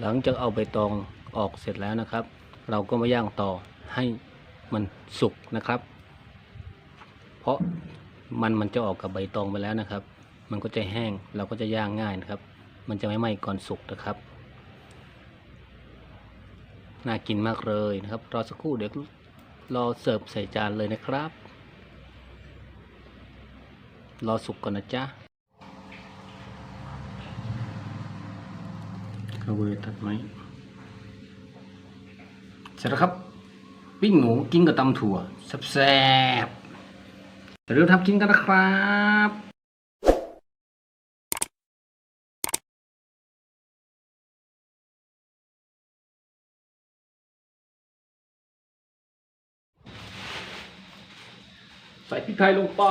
หลังจากเอาใบตองออกเสร็จแล้วนะครับ เราก็มาย่างต่อให้มันสุกนะครับ เพราะมันมันจะออกกับใบตองไปแล้วนะครับ มันก็จะแห้งเราก็จะย่างง่ายนะครับ มันจะไม่ไหม้ก่อนสุกนะครับน่ากินมากเลยนะครับรอสักครู่เดี๋ยวรอเสิร์ฟใส่จานเลยนะครับ รอสุกก่อนนะจ๊ะ เวตัดไหมเสร็จแล้วครับปิ้งหมูกินกับตำถั่วแซ่บๆอย่าลืมทำกินกันนะครับใส่พริกไทยลงไป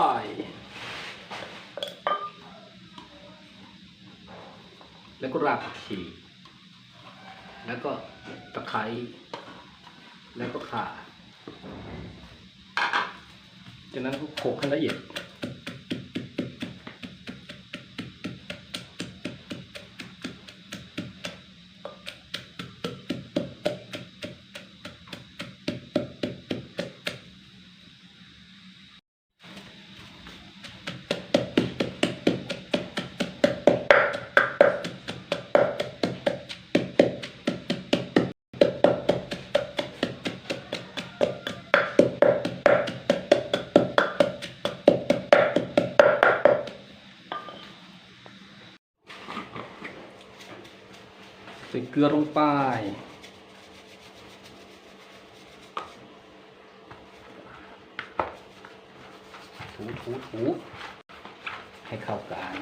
แล้วก็รากผักชี แล้วก็ตะไคร้แล้วก็ข่าจากนั้นก็โขกให้ละเอียด ส่เกลือลงไป ถูถูถูให้เข้ากัน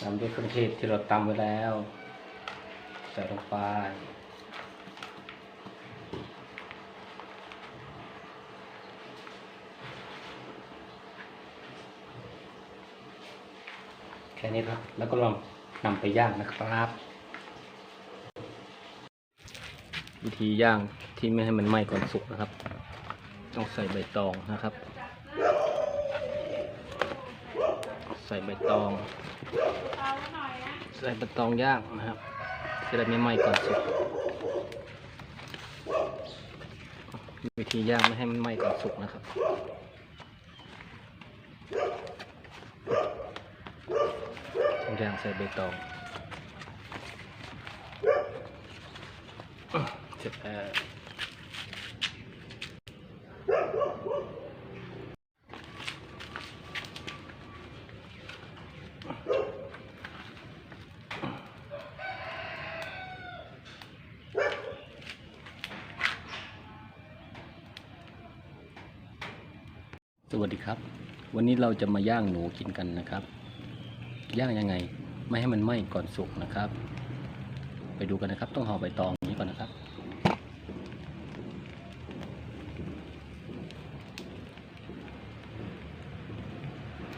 ตามด้วยเครื่องเทศที่เราตำไว้แล้ว ใส่ลงไป ค่นี้ครับ แล้วก็ลองนำไปย่างนะครับ วิธีย่างที่ไม่ให้มันไหม้ก่อนสุกนะครับ ต้องใส่ใบตองนะครับ ใส่ใบตอง ใส่ใบตองย่างนะครับจะได้ไม่ไหม้ก่อนสุกวิธีย่างไม่ให้มันไหม้ก่อนสุกนะครับ ย่างใส่ใบตองเสร็จแล้สวัสดีครับ วันนี้เราจะมาย่างหนูกินกันนะครับ ย่างยังไง ไม่ให้มันไหม้ก่อนสุกนะครับ ไปดูกันนะครับ ต้องห่อใบตองอย่างนี้ก่อนนะครับ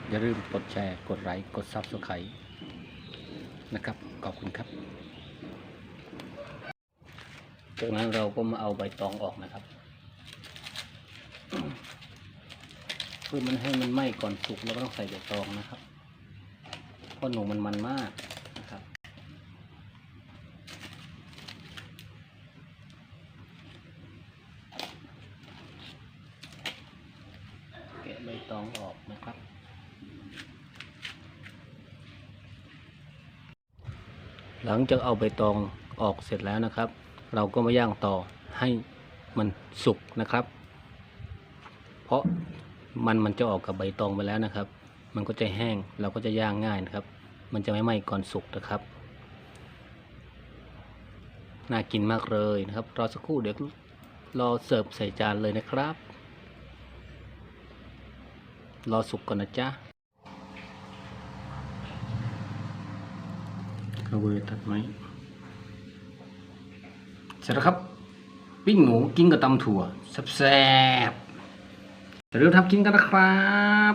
อย่าลืมกดแชร์ กดไลค์ กดซับสไครต์นะครับ ขอบคุณครับ จากนั้นเราก็มาเอาใบตองออกนะครับ เพื่อมันให้มันไหม้ก่อนสุกเราก็ต้องใส่ใบตองนะครับ เพราะหนูมันมันมากนะครับ แกะใบตองออกนะครับหลังจากเอาใบตองออกเสร็จแล้วนะครับ เราก็มาย่างต่อให้มันสุกนะครับ เพราะมันมันจะออกกับใบตองไปแล้วนะครับ มันก็จะแห้งเราก็จะย่างง่ายนะครับ มันจะไม่ไหม้ก่อนสุกนะครับ น่ากินมากเลยนะครับ รอสักครู่เดี๋ยวรอเสิร์ฟใส่จานเลยนะครับ รอสุกก่อนนะจ๊ะข้าวเวอตัดไหมเสร็จแล้วครับ ปิ้งหมูกินกับตำถั่วแซ่บๆอย่าลืมทำกินกันนะครับ